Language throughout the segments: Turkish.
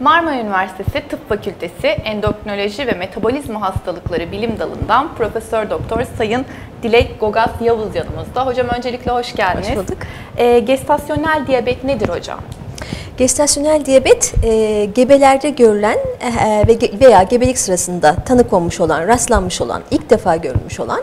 Marmara Üniversitesi Tıp Fakültesi Endokrinoloji ve Metabolizma Hastalıkları Bilim Dalı'ndan Profesör Doktor Sayın Dilek Gogas Yavuz yanımızda. Hocam öncelikle hoş geldiniz. Hoş bulduk. Ee, gestasyonel diyabet nedir hocam? Gestasyonel diyabet e, gebelerde görülen e, ge- veya gebelik sırasında tanı konmuş olan, rastlanmış olan, ilk defa görülmüş olan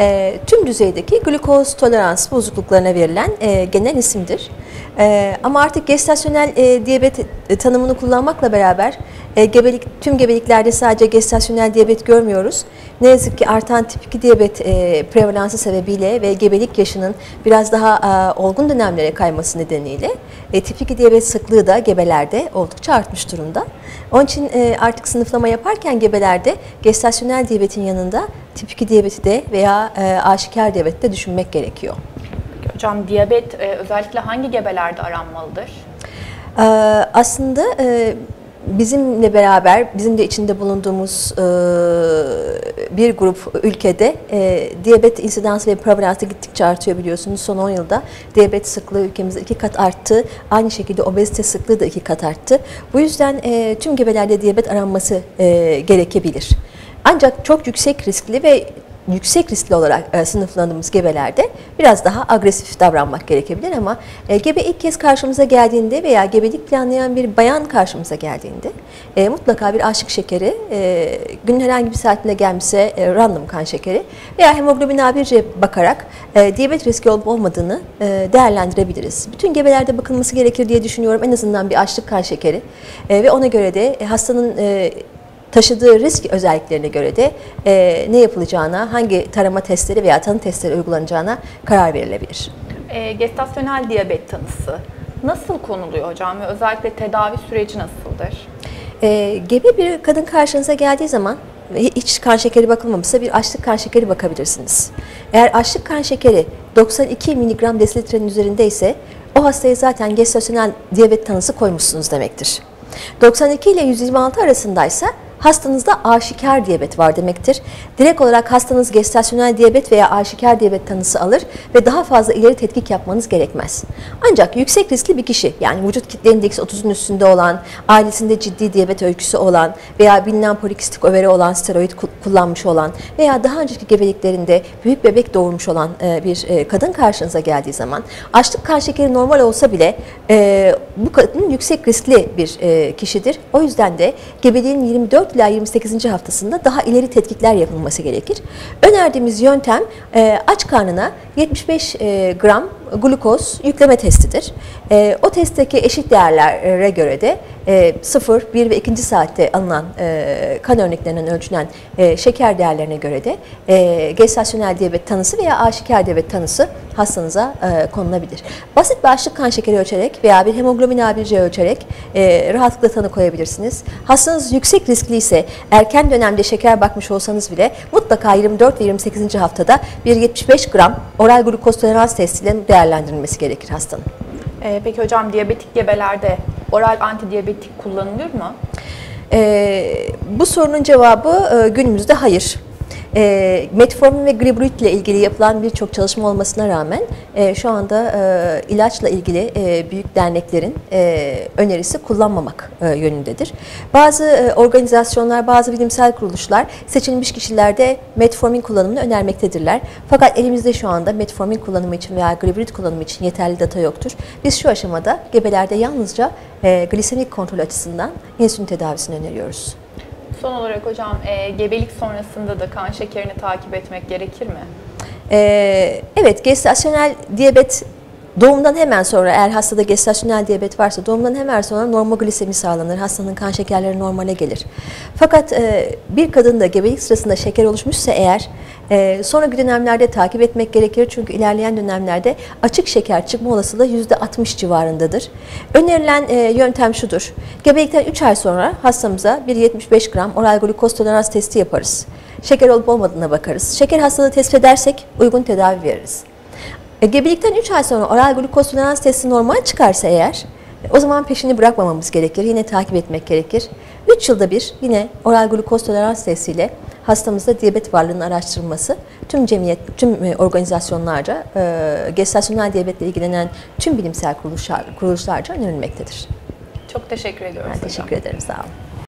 e, tüm düzeydeki glukoz tolerans bozukluklarına verilen e, genel isimdir. E, ama artık gestasyonel e, diyabet e, tanımını kullanmakla beraber e, gebelik tüm gebeliklerde sadece gestasyonel diyabet görmüyoruz. Ne yazık ki artan tip 2 diyabet e, prevalansı sebebiyle ve gebelik yaşının biraz daha e, olgun dönemlere kayması nedeniyle e, tip 2 diyabet sıklığı da gebelerde oldukça artmış durumda. Onun için e, artık sınıflama yaparken gebelerde gestasyonel diyabetin yanında tip 2 diyabeti de veya e, aşikar diyabeti de düşünmek gerekiyor. Hocam diyabet e, özellikle hangi gebelerde aranmalıdır? Ee, Aslında e, bizimle beraber, bizim de içinde bulunduğumuz e, bir grup ülkede e, diyabet insidansı ve prevalansı gittikçe artıyor biliyorsunuz. Son 10 yılda diyabet sıklığı ülkemizde iki kat arttı. Aynı şekilde obezite sıklığı da iki kat arttı. Bu yüzden e, tüm gebelerde diyabet aranması e, gerekebilir. Ancak çok yüksek riskli ve yüksek riskli olarak e, sınıflandığımız gebelerde biraz daha agresif davranmak gerekebilir ama e, gebe ilk kez karşımıza geldiğinde veya gebelik planlayan bir bayan karşımıza geldiğinde e, mutlaka bir aşık şekeri, e, günün herhangi bir saatinde gelmişse e, random kan şekeri veya hemoglobin A1C bakarak e, diyabet riski olup olmadığını e, değerlendirebiliriz. Bütün gebelerde bakılması gerekir diye düşünüyorum en azından bir açlık kan şekeri e, ve ona göre de e, hastanın e, taşıdığı risk özelliklerine göre de e, ne yapılacağına, hangi tarama testleri veya tanı testleri uygulanacağına karar verilebilir. E, gestasyonel diyabet tanısı nasıl konuluyor hocam ve özellikle tedavi süreci nasıldır? E, gebe bir kadın karşınıza geldiği zaman hiç kan şekeri bakılmamışsa bir açlık kan şekeri bakabilirsiniz. Eğer açlık kan şekeri 92 mg desilitrenin üzerindeyse o hastaya zaten gestasyonel diyabet tanısı koymuşsunuz demektir. 92 ile 126 arasındaysa hastanızda aşikar diyabet var demektir. Direkt olarak hastanız gestasyonel diyabet veya aşikar diyabet tanısı alır ve daha fazla ileri tetkik yapmanız gerekmez. Ancak yüksek riskli bir kişi yani vücut kitle indeksi 30'un üstünde olan, ailesinde ciddi diyabet öyküsü olan veya bilinen polikistik overi olan, steroid ku- kullanmış olan veya daha önceki gebeliklerinde büyük bebek doğurmuş olan e, bir e, kadın karşınıza geldiği zaman açlık kan şekeri normal olsa bile e, bu kadın yüksek riskli bir kişidir. O yüzden de gebeliğin 24 ila 28. haftasında daha ileri tetkikler yapılması gerekir. Önerdiğimiz yöntem e, aç karnına 75 e, gram glukoz yükleme testidir. E, o testteki eşit değerlere göre de e, 0, 1 ve 2. saatte alınan kan örneklerinden ölçülen şeker değerlerine göre de gestasyonel diyabet tanısı veya aşikar diyabet tanısı hastanıza e, konulabilir. Basit bir açlık kan şekeri ölçerek veya bir hemoglobin A1C ölçerek e, rahatlıkla tanı koyabilirsiniz. Hastanız yüksek riskli ise erken dönemde şeker bakmış olsanız bile mutlaka 24 ve 28. haftada bir 75 gram oral glukoz tolerans testiyle değerlendirilmesi gerekir hastanın. E, peki hocam diyabetik gebelerde oral antidiyabetik kullanılır mı? Ee, bu sorunun cevabı e, günümüzde hayır. E, metformin ve glibruit ile ilgili yapılan birçok çalışma olmasına rağmen e, şu anda e, ilaçla ilgili e, büyük derneklerin e, önerisi kullanmamak e, yönündedir. Bazı e, organizasyonlar, bazı bilimsel kuruluşlar seçilmiş kişilerde metformin kullanımını önermektedirler. Fakat elimizde şu anda metformin kullanımı için veya glibruit kullanımı için yeterli data yoktur. Biz şu aşamada gebelerde yalnızca e, glisemik kontrol açısından insülin tedavisini öneriyoruz. Son olarak hocam e, gebelik sonrasında da kan şekerini takip etmek gerekir mi? Ee, evet, gestasyonel diyabet doğumdan hemen sonra eğer hastada gestasyonel diyabet varsa doğumdan hemen sonra normoglisemi sağlanır. Hastanın kan şekerleri normale gelir. Fakat e, bir kadında gebelik sırasında şeker oluşmuşsa eğer e, sonraki dönemlerde takip etmek gerekir. Çünkü ilerleyen dönemlerde açık şeker çıkma olasılığı %60 civarındadır. Önerilen e, yöntem şudur. Gebelikten 3 ay sonra hastamıza bir 75 gram oral glukoz tolerans testi yaparız. Şeker olup olmadığına bakarız. Şeker hastalığı tespit edersek uygun tedavi veririz. Gebelikten 3 ay sonra oral glukoz testi normal çıkarsa eğer o zaman peşini bırakmamamız gerekir. Yine takip etmek gerekir. 3 yılda bir yine oral glukoz tolerans testiyle hastamızda diyabet varlığının araştırılması tüm cemiyet, tüm e, organizasyonlarca, e, gestasyonel diyabetle ilgilenen tüm bilimsel kuruluşlar, kuruluşlarca önerilmektedir. Çok teşekkür ediyoruz ben hocam. Teşekkür ederim, sağ olun.